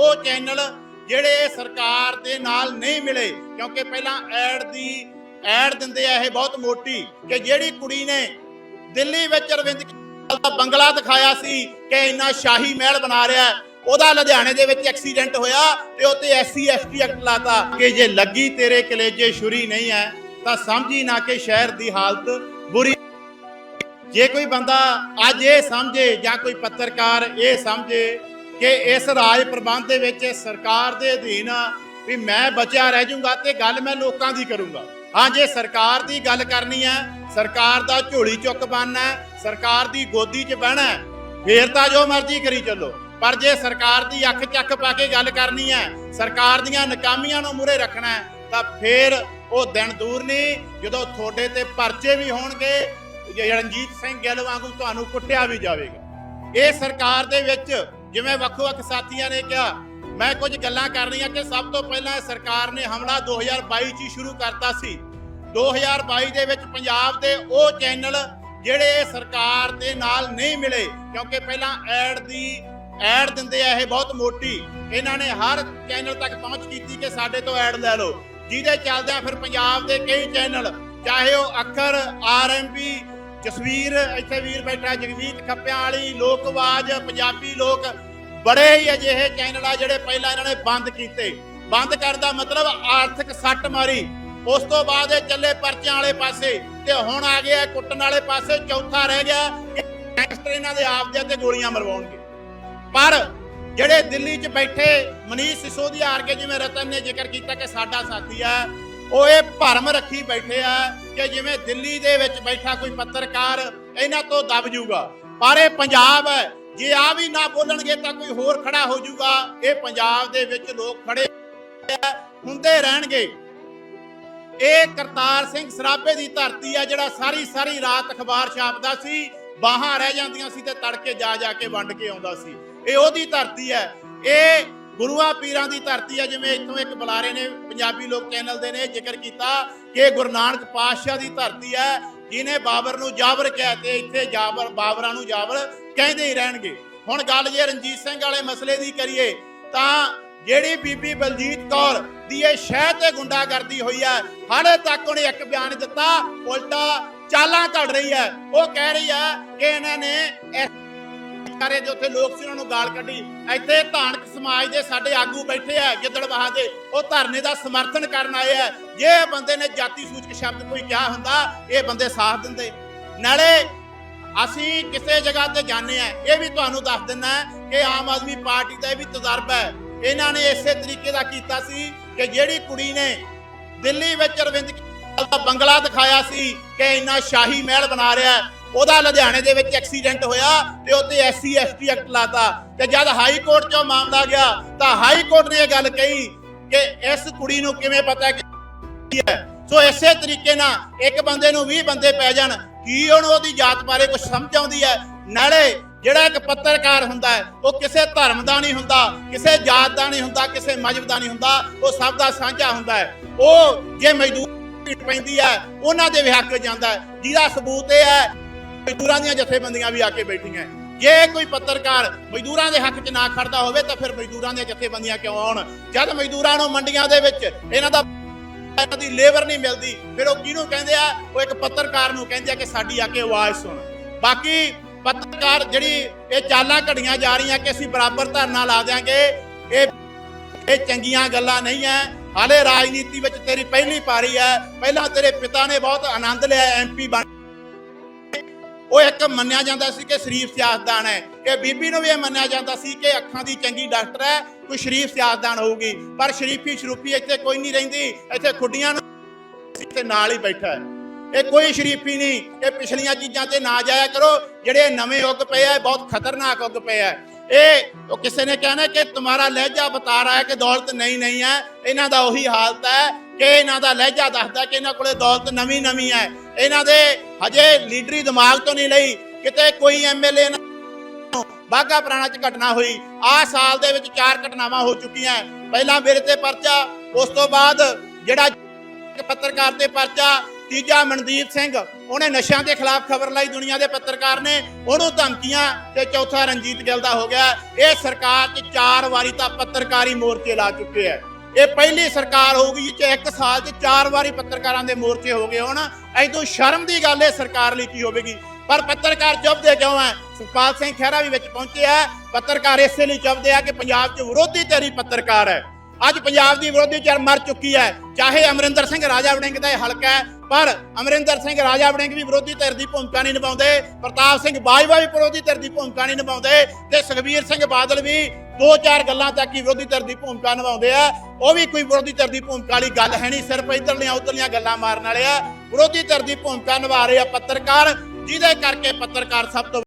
ਉਹ ਚੈਨਲ ਜਿਹੜੇ ਸਰਕਾਰ ਦੇ ਨਾਲ ਨਹੀਂ ਮਿਲੇ ਕਿਉਂਕਿ ਪਹਿਲਾਂ ਐਡ ਦੀ ਐਡ ਦਿੰਦੇ ਆ ਇਹ ਬਹੁਤ ਮੋਟੀ ਕਿ ਜਿਹੜੀ ਕੁੜੀ ਨੇ ਦਿੱਲੀ ਵਿੱਚ ਅਰਵਿੰਦ ਦਾ ਬੰਗਲਾ ਦਿਖਾਇਆ ਸੀ ਕਿ ਇੰਨਾ ਸ਼ਾਹੀ ਮਹਿਲ ਬਣਾ ਰਿਹਾ ਹੈ, ਉਹਦਾ ਲੁਧਿਆਣੇ ਦੇ ਵਿੱਚ ਐਕਸੀਡੈਂਟ ਹੋਇਆ ਤੇ ਉੱਤੇ ਐਸਸੀ ਐਸਟੀ ਐਕਟ ਲਾਤਾ ਕਿ ਜੇ ਲੱਗੀ ਤੇਰੇ ਕਲੇਜੇ ਛੁਰੀ ਨਹੀਂ ਹੈ ਤਾਂ ਸਮਝੀ ਨਾ ਕਿ ਸ਼ਹਿਰ ਦੀ ਹਾਲਤ ਬੁਰੀ ਜੇ ਕੋਈ ਬੰਦਾ ਅੱਜ ਇਹ ਸਮਝੇ ਜਾਂ ਕੋਈ ਪੱਤਰਕਾਰ ਇਹ ਸਮਝੇ ਕਿ ਇਸ ਰਾਜ ਪ੍ਰਬੰਧ ਦੇ ਵਿੱਚ ਸਰਕਾਰ ਦੇ ਅਧੀਨ ਵੀ ਮੈਂ ਬਚਿਆ ਰਹਿ ਜਾਊਂਗਾ ਤੇ ਗੱਲ ਮੈਂ ਲੋਕਾਂ ਦੀ ਕਰੂੰਗਾ। ਹਾਂ ਜੇ ਸਰਕਾਰ ਦੀ ਗੱਲ ਕਰਨੀ ਹੈ ਸਰਕਾਰ ਦਾ ਝੋਲੀ ਚੁੱਕ ਬਣਨਾ ਸਰਕਾਰ ਦੀ ਗੋਦੀ 'ਚ ਬਹਿਣਾ ਹੈ, ਫੇਰ ਤਾਂ ਜੋ ਮਰਜ਼ੀ ਕਰੀ ਚੱਲੋ। ਪਰ ਜੇ ਸਰਕਾਰ ਦੀ ਅੱਖ ਚੱਕ ਪਾ ਕੇ ਗੱਲ ਕਰਨੀ ਹੈ ਸਰਕਾਰ ਦੀਆਂ ਨਕਾਮੀਆਂ ਨੂੰ ਮੂਰੇ ਰੱਖਣਾ ਤਾਂ ਫੇਰ ਉਹ ਦਿਨ ਦੂਰ ਨਹੀਂ ਜਦੋਂ ਤੁਹਾਡੇ ਤੇ ਪਰਚੇ ਵੀ ਹੋਣਗੇ ਰਣਜੀਤ ਸਿੰਘ ਗਿੱਲ ਵਾਂਗੂ ਤੁਹਾਨੂੰ ਕੁੱਟਿਆ ਵੀ ਜਾਵੇਗਾ। ਇਹ ਸਰਕਾਰ ਦੇ ਵਿੱਚ ਜਿਵੇਂ ਵੱਖ-ਵੱਖ ਸਾਥੀਆਂ ਨੇ ਕਿਹਾ, ਮੈਂ ਕੁਝ ਗੱਲਾਂ ਕਰਨੀਆਂ ਕਿ ਸਭ ਤੋਂ ਪਹਿਲਾਂ ਸਰਕਾਰ ਨੇ ਹਮਲਾ 2022 ਚ ਹੀ ਸ਼ੁਰੂ ਕਰਤਾ ਸੀ। 2022 ਦੇ ਵਿੱਚ ਪੰਜਾਬ ਦੇ ਉਹ ਚੈਨਲ ਜਿਹੜੇ ਸਰਕਾਰ ਦੇ ਨਾਲ ਨਹੀਂ ਮਿਲੇ, ਕਿਉਂਕਿ ਪਹਿਲਾਂ ਐਡ ਦੀ, ਐਡ ਦਿੰਦੇ ਆ ਇਹ ਬਹੁਤ ਮੋਟੀ। ਇਹਨਾਂ ਨੇ ਹਰ ਚੈਨਲ ਤੱਕ ਪਹੁੰਚ ਕੀਤੀ ਕਿ ਸਾਡੇ ਤੋਂ ਐਡ ਲੈ ਲਓ। ਜਿਹਦੇ ਚੱਲਦਿਆਂ ਫਿਰ ਪੰਜਾਬ ਦੇ ਕਈ ਚੈਨਲ, ਚਾਹੇ ਉਹ ਅੱਖਰ ਆਰਐਮਪੀ ਜਸਵੀਰ, ਇੱਥੇ ਵੀਰ ਬੈਠਾ ਜਗਮੀਤ ਖੱਪਿਆਂ ਵਾਲੀ ਲੋਕ ਪੰਜਾਬੀ ਲੋਕ ਬੜੇ ਹੀ ਅਜਿਹੇ ਚੈਨਲ ਆ ਜਿਹੜੇ ਪਹਿਲਾਂ ਇਹਨਾਂ ਨੇ ਬੰਦ ਕੀਤੇ। ਬੰਦ ਕਰਨ ਦਾ ਮਤਲਬ ਆਰਥਿਕ ਸੱਟ ਮਾਰੀ। ਉਸ ਤੋਂ ਬਾਅਦ ਇਹ ਚੱਲੇ ਪਰਚਿਆਂ ਵਾਲੇ ਪਾਸੇ ਤੇ ਹੁਣ ਆ ਗਿਆ ਕੁੱਟਣ ਵਾਲੇ ਪਾਸੇ, ਚੌਥਾ ਰਹਿ ਗਿਆ ਗੈਂਗਸਟਰ ਇਹਨਾਂ ਦੇ ਆਪਦੇ ਤੇ ਗੋਲੀਆਂ ਮਰਵਾਉਣਗੇ। ਪਰ ਜਿਹੜੇ ਦਿੱਲੀ 'ਚ ਬੈਠੇ ਮਨੀਸ਼ ਸਿਸੋਦੀਆ ਕੇ ਜਿਵੇਂ ਰਤਨ ਨੇ ਜ਼ਿਕਰ ਕੀਤਾ ਕਿ ਸਾਡਾ ਸਾਥੀ ਆ ਉਹ ਇਹ ਭਰਮ ਰੱਖੀ ਬੈਠੇ ਆ ਕਿ ਜਿਵੇਂ ਦਿੱਲੀ ਦੇ ਵਿੱਚ ਬੈਠਾ ਕੋਈ ਪੱਤਰਕਾਰ ਇਹਨਾਂ ਤੋਂ ਦਬ ਜੂਗਾ। ਪਰ ਇਹ ਪੰਜਾਬ ਹੈ। ਜੇ ਆ ਵੀ ਨਾ ਬੋਲਣਗੇ ਤਾਂ ਕੋਈ ਹੋਰ ਖੜਾ ਹੋ ਜੂਗਾ। ਇਹ ਪੰਜਾਬ ਦੇ ਵਿੱਚ ਲੋਕ ਖੜੇ ਹੁੰਦੇ ਰਹਿਣਗੇ। ਇਹ ਕਰਤਾਰ ਸਿੰਘ ਸਰਾਭੇ ਦੀ ਧਰਤੀ ਆ ਜਿਹੜਾ ਸਾਰੀ ਸਾਰੀ ਰਾਤ ਅਖਬਾਰ ਛਾਪਦਾ ਸੀ, ਬਾਹਾਂ ਰਹਿ ਜਾਂਦੀਆਂ ਸੀ ਤੇ ਤੜਕੇ ਜਾ ਜਾ ਕੇ ਵੰਡ ਕੇ ਆਉਂਦਾ ਸੀ। ਇਹ ਉਹਦੀ ਧਰਤੀ ਹੈ। ਇਹ ਗੁਰੂਆਂ ਪੀਰਾਂ ਦੀ ਧਰਤੀ ਹੈ ਜਿਵੇਂ ਇੱਥੋਂ ਇੱਕ ਬੁਲਾਰੇ ਨੇ, ਪੰਜਾਬੀ ਲੋਕ ਚੈਨਲ ਦੇ ਨੇ ਜ਼ਿਕਰ ਕੀਤਾ ਕਿ ਗੁਰੂ ਨਾਨਕ ਪਾਤਸ਼ਾਹ ਦੀ ਧਰਤੀ ਹੈ ਜਿਨੇ ਬਾਬਰ ਨੂੰ ਜਾਬਰ ਕਿਹਾ ਇੱਥੇ ਜਾਬਰ, ਬਾਬਰਾਂ ਨੂੰ ਜਾਬਰ ਕਹਿੰਦੇ ਹੀ ਰਹਿਣਗੇ। ਹੁਣ ਗੱਲ ਜੇ ਰਣਜੀਤ ਸਿੰਘ ਵਾਲੇ ਮਸਲੇ ਦੀ ਕਰੀਏ, ਤਾਂ ਜਿਹੜੀ ਬੀਬੀ ਬਲਜੀਤ ਕੌਰ ਦੀ ਇਹ ਸ਼ਹਿ ਤੇ ਗੁੰਡਾਗਰਦੀ ਹੋਈ ਹੈ ਹਾਲੇ ਤੱਕ ਉਹਨੇ ਇੱਕ ਬਿਆਨ ਦਿੱਤਾ, ਉਲਟਾ ਚਾਲਾਂ ਘੜ ਰਹੀ ਹੈ ਉਹ ਕਹਿ ਰਹੀ ਹੈ ਕਿ ਇਹਨਾਂ ਨੇ ਇਸ ਸਾਰੇ ਉੱਥੇ ਲੋਕ ਸੀ ਉਹਨਾਂ ਨੂੰ ਗਾਲ ਕੱਢੀ। ਇੱਥੇ ਧਾਨਕ ਸਮਾਜ ਦੇ ਸਾਡੇ ਆਗੂ ਬੈਠੇ ਆ ਗਿੱਦੜਬਾਹਾ ਦੇ। ਉਹ ਧਰਨੇ ਦਾ ਸਮਰਥਨ ਕਰਨ ਆਏ ਆ। ਜੇ ਬੰਦੇ ਨੇ ਜਾਤੀ ਸੂਚਕ ਸ਼ਬਦ ਕੋਈ ਕਿਹਾ ਹੁੰਦਾ, ਇਹ ਬੰਦੇ ਸਾਥ ਦਿੰਦੇ। ਨਾਲੇ ਅਸੀਂ ਕਿਸੇ ਜਗ੍ਹਾ ਤੇ ਜਾਂਦੇ ਆ। ਇਹ ਵੀ ਤੁਹਾਨੂੰ ਦੱਸ ਦਿੰਨਾ ਕਿ ਆਮ ਆਦਮੀ ਪਾਰਟੀ ਦਾ ਇਹ ਵੀ ਤਜਰਬਾ ਹੈ। ਇਹਨਾਂ ਨੇ ਇਸੇ ਤਰੀਕੇ ਦਾ ਕੀਤਾ ਸੀ ਕਿ ਜਿਹੜੀ ਕੁੜੀ ਨੇ ਦਿੱਲੀ ਵਿੱਚ ਅਰਵਿੰਦ ਕੇਜਰੀਵਾਲ ਦਾ ਬੰਗਲਾ ਦਿਖਾਇਆ ਸੀ ਕਿ ਇੰਨਾ ਸ਼ਾਹੀ ਮਹਿਲ ਬਣਾ ਰਿਹਾ ਉਹਦਾ ਲੁਧਿਆਣੇ ਦੇ ਵਿੱਚ ਐਕਸੀਡੈਂਟ ਹੋਇਆ ਤੇ ਉੱਤੇ ਐਸਸੀ, ਐਸਟੀ ਐਕਟ ਲਾਤਾ ਤੇ ਜਦ ਹਾਈ ਕੋਰਟ 'ਚੋਂ ਮਾਮਲਾ ਗਿਆ ਤਾਂ ਹਾਈ ਕੋਰਟ ਨੇ ਇਹ ਗੱਲ ਕਹੀ ਕਿ ਇਸ ਕੁੜੀ ਨੂੰ ਕਿਵੇਂ ਪਤਾ ਕਿ ਹੈ? ਸੋ ਇਸੇ ਤਰੀਕੇ ਨਾਲ ਇੱਕ ਬੰਦੇ ਨੂੰ 20 ਬੰਦੇ ਪੈ ਜਾਣ, ਕੀ ਉਹਨੂੰ ਉਹਦੀ ਜਾਤ ਬਾਰੇ ਕੁਝ ਸਮਝ ਆਉਂਦੀ ਹੈ? ਨਾਲੇ ਜਿਹੜਾ ਇੱਕ ਪੱਤਰਕਾਰ ਹੁੰਦਾ ਹੈ, ਉਹ ਕਿਸੇ ਧਰਮ ਦਾ ਨਹੀਂ ਹੁੰਦਾ, ਕਿਸੇ ਜਾਤ ਦਾ ਨਹੀਂ ਹੁੰਦਾ, ਕਿਸੇ ਮਜਬ ਦਾ ਨਹੀਂ ਹੁੰਦਾ, ਉਹ ਸਭ ਦਾ ਸਾਂਝਾ ਹੁੰਦਾ ਹੈ। ਉਹ ਜੇ ਮਜ਼ਦੂਰ ਪੈਂਦੀ ਹੈ, ਉਹਨਾਂ ਦੇ ਵੀ ਹੱਕ ਜਾਂਦਾ ਜਿਹਦਾ ਸਬੂਤ ਇਹ ਹੈ ਮਜ਼ਦੂਰਾਂ ਦੀਆਂ ਜਥੇਬੰਦੀਆਂ ਵੀ ਆ ਕੇ ਬੈਠੀਆਂ ਜੇ ਕੋਈ ਪੱਤਰਕਾਰ ਮਜ਼ਦੂਰਾਂ ਦੇ ਹੱਕ 'ਚ ਨਾ ਖੜਦਾ ਹੋਵੇ ਤਾਂ ਫਿਰ ਮਜ਼ਦੂਰਾਂ ਦੀਆਂ ਜਥੇਬੰਦੀਆਂ ਕਿਉਂ ਆਉਣ? ਜਦ ਮਜ਼ਦੂਰਾਂ ਨੂੰ ਮੰਡੀਆਂ ਦੇ ਵਿੱਚ ਇਹਨਾਂ ਦਾ ਇਹਨਾਂ ਦੀ ਲੇਬਰ ਨਹੀਂ ਮਿਲਦੀ, ਫਿਰ ਉਹ ਕਿਹਨੂੰ ਕਹਿੰਦੇ ਆ? ਉਹ ਇੱਕ ਪੱਤਰਕਾਰ ਨੂੰ ਕਹਿੰਦੇ ਆ ਕਿ ਸਾਡੀ ਆ ਕੇ ਆਵਾਜ਼ ਸੁਣ। ਬਾਕੀ ਪੱਤਰਕਾਰ ਜਿਹੜੀ ਇਹ ਚਾਲਾਂ ਘੜੀਆਂ ਜਾ ਰਹੀਆਂ ਕਿ ਅਸੀਂ ਬਰਾਬਰ ਧਰਨਾ ਲਾ ਦਿਆਂਗੇ, ਇਹ ਇਹ ਚੰਗੀਆਂ ਗੱਲਾਂ ਨਹੀਂ ਐ ਹਾਲੇ ਰਾਜਨੀਤੀ ਵਿੱਚ ਤੇਰੀ ਪਹਿਲੀ ਪਾਰੀ ਹੈ। ਪਹਿਲਾਂ ਤੇਰੇ ਪਿਤਾ ਨੇ ਬਹੁਤ ਆਨੰਦ ਲਿਆ ਐਮਪੀ ਬਣ ਉਹ ਇੱਕ ਮੰਨਿਆ ਜਾਂਦਾ ਸੀ ਕਿ ਸ਼ਰੀਫ ਸਿਆਸਤਦਾਨ ਹੈ। ਇਹ ਬੀਬੀ ਨੂੰ ਵੀ ਇਹ ਮੰਨਿਆ ਜਾਂਦਾ ਸੀ ਕਿ ਅੱਖਾਂ ਦੀ ਚੰਗੀ ਡਾਕਟਰ ਹੈ, ਕੋਈ ਸ਼ਰੀਫ ਸਿਆਸਤਦਾਨ ਹੋਊਗੀ। ਪਰ ਸ਼ਰੀਫੀ ਸ਼ਰੂਫੀ ਇੱਥੇ ਕੋਈ ਨਹੀਂ ਰਹਿੰਦੀ, ਇੱਥੇ ਖੁੱਡੀਆਂ ਨੂੰ ਇੱਥੇ ਨਾਲ ਹੀ ਬੈਠਾ ਹੈ। ਇਹ ਕੋਈ ਸ਼ਰੀਫੀ ਨਹੀਂ, ਇਹ ਪਿਛਲੀਆਂ ਚੀਜ਼ਾਂ ਤੇ ਨਾ ਜਾਇਆ ਕਰੋ, ਜਿਹੜੇ ਨਵੇਂ ਉੱਗ ਪਏ ਆ ਬਹੁਤ ਖਤਰਨਾਕ ਉੱਗ ਪਏ ਆ। ਇਹ, ਉਹ ਕਿਸੇ ਨੇ ਕਹਿਣਾ ਕਿ ਤੁਹਾਡਾ ਲਹਿਜਾ ਬਤਾ ਰਹਾ ਹੈ ਕਿ ਦੌਲਤ ਨਹੀਂ ਨਹੀਂ ਹੈ। ਇਹਨਾਂ ਦਾ ਉਹੀ ਹਾਲਤ ਹੈ ਕਿ ਇਹਨਾਂ ਦਾ ਲਹਿਜਾ ਦੱਸਦਾ ਕਿ ਇਹਨਾਂ ਕੋਲੇ ਦੌਲਤ ਨਵੀਂ ਨਵੀਂ ਹੈ। ਇਹਨਾਂ ਦੇ ਹਜੇ ਲੀਡਰੀ ਦਿਮਾਗ ਤੋਂ ਨਹੀਂ ਲਈ, ਕਿਤੇ ਕੋਈ ਐਮਐਲਏ ਬਾਗਾ ਪੁਰਾਣਾ ਚ ਘਟਨਾ ਹੋਈ। ਆ ਸਾਲ ਦੇ ਵਿੱਚ ਚਾਰ ਘਟਨਾਵਾਂ ਹੋ ਚੁੱਕੀਆਂ ਪਹਿਲਾਂ ਮੇਰੇ ਤੇ ਪਰਚਾ, ਉਸ ਤੋਂ ਬਾਅਦ ਜਿਹੜਾ ਪੱਤਰਕਾਰ ਤੇ ਪਰਚਾ, ਤੀਜਾ ਮਨਦੀਪ ਸਿੰਘ। ਉਹਨੇ ਨਸ਼ਿਆਂ ਦੇ ਖਿਲਾਫ ਖਬਰ ਲਾਈ ਦੁਨੀਆ ਦੇ ਪੱਤਰਕਾਰ ਨੇ। ਉਹਨੂੰ ਧਮਕੀਆਂ ਤੇ ਚੌਥਾ ਰਣਜੀਤ ਗਿੱਲ ਦਾ ਹੋ ਗਿਆ। ਇਹ ਸਰਕਾਰ 'ਚ ਚਾਰ ਵਾਰੀ ਤਾਂ ਪੱਤਰਕਾਰੀ ਮੋਰਚੇ ਲਾ ਚੁੱਕੇ ਹੈ ਇਹ ਪਹਿਲੀ ਸਰਕਾਰ ਹੋਊਗੀ ਕਿ ਇੱਕ ਸਾਲ 'ਚ ਚਾਰ ਵਾਰੀ ਪੱਤਰਕਾਰਾਂ ਦੇ ਮੋਰਚੇ ਹੋ ਗਏ ਹੋਣ, ਐਦੋਂ ਸ਼ਰਮ ਦੀ ਗੱਲ ਇਹ ਸਰਕਾਰ ਲਈ ਕੀ ਹੋਵੇਗੀ? ਪਰ ਪੱਤਰਕਾਰ ਚੁੱਪਦੇ ਕਿਉਂ ਆ ਸੁਖਪਾਲ ਸਿੰਘ ਖਹਿਰਾ ਵੀ ਵਿੱਚ ਪਹੁੰਚੇ ਪੱਤਰਕਾਰ ਇਸੇ ਲਈ ਚੁੱਪਦੇ ਆ ਕਿ ਪੰਜਾਬ 'ਚ ਵਿਰੋਧੀ ਧਿਰੀ ਪੱਤਰਕਾਰ ਹੈ ਅੱਜ ਪੰਜਾਬ ਦੀ ਵਿਰੋਧੀ ਧਿਰ ਮਰ ਚੁੱਕੀ ਹੈ ਚਾਹੇ ਅਮਰਿੰਦਰ ਸਿੰਘ ਰਾਜਾ ਵੜਿੰਗ ਦਾ ਇਹ ਹਲਕਾ ਹੈ ਪਰ ਅਮਰਿੰਦਰ ਸਿੰਘ ਰਾਜਾ ਵੜਿੰਗ ਵੀ ਵਿਰੋਧੀ ਧਿਰ ਦੀ ਭੂਮਿਕਾ ਨਹੀਂ ਨਿਭਾਉਂਦੇ। ਪ੍ਰਤਾਪ ਸਿੰਘ ਬਾਜਵਾ ਵੀ ਵਿਰੋਧੀ ਧਿਰ ਦੀ ਭੂਮਿਕਾ ਨਹੀਂ ਨਿਭਾਉਂਦੇ। ਤੇ ਸੁਖਬੀਰ ਸਿੰਘ ਬਾਦਲ ਵੀ ਦੋ ਚਾਰ ਗੱਲਾਂ ਤੱਕ ਹੀ ਵਿਰੋਧੀ ਧਿਰ ਦੀ ਭੂਮਿਕਾ ਨਿਭਾਉਂਦੇ ਆ। ਉਹ ਵੀ ਕੋਈ ਵਿਰੋਧੀ ਧਿਰ ਦੀ ਭੂਮਿਕਾ ਵਾਲੀ ਗੱਲ ਹੈ ਨਹੀਂ, ਸਿਰਫ ਇਧਰਲੀਆਂ, ਉਧਰਲੀਆਂ ਗੱਲਾਂ ਮਾਰਨ ਵਾਲੇ ਆ। ਵਿਰੋਧੀ ਧਿਰ ਦੀ ਭੂਮਿਕਾ ਨਿਭਾ ਰਹੇ ਆ ਪੱਤਰਕਾਰ, ਜਿਹਦੇ ਕਰਕੇ ਪੱਤਰਕਾਰ ਸਭ ਤੋਂ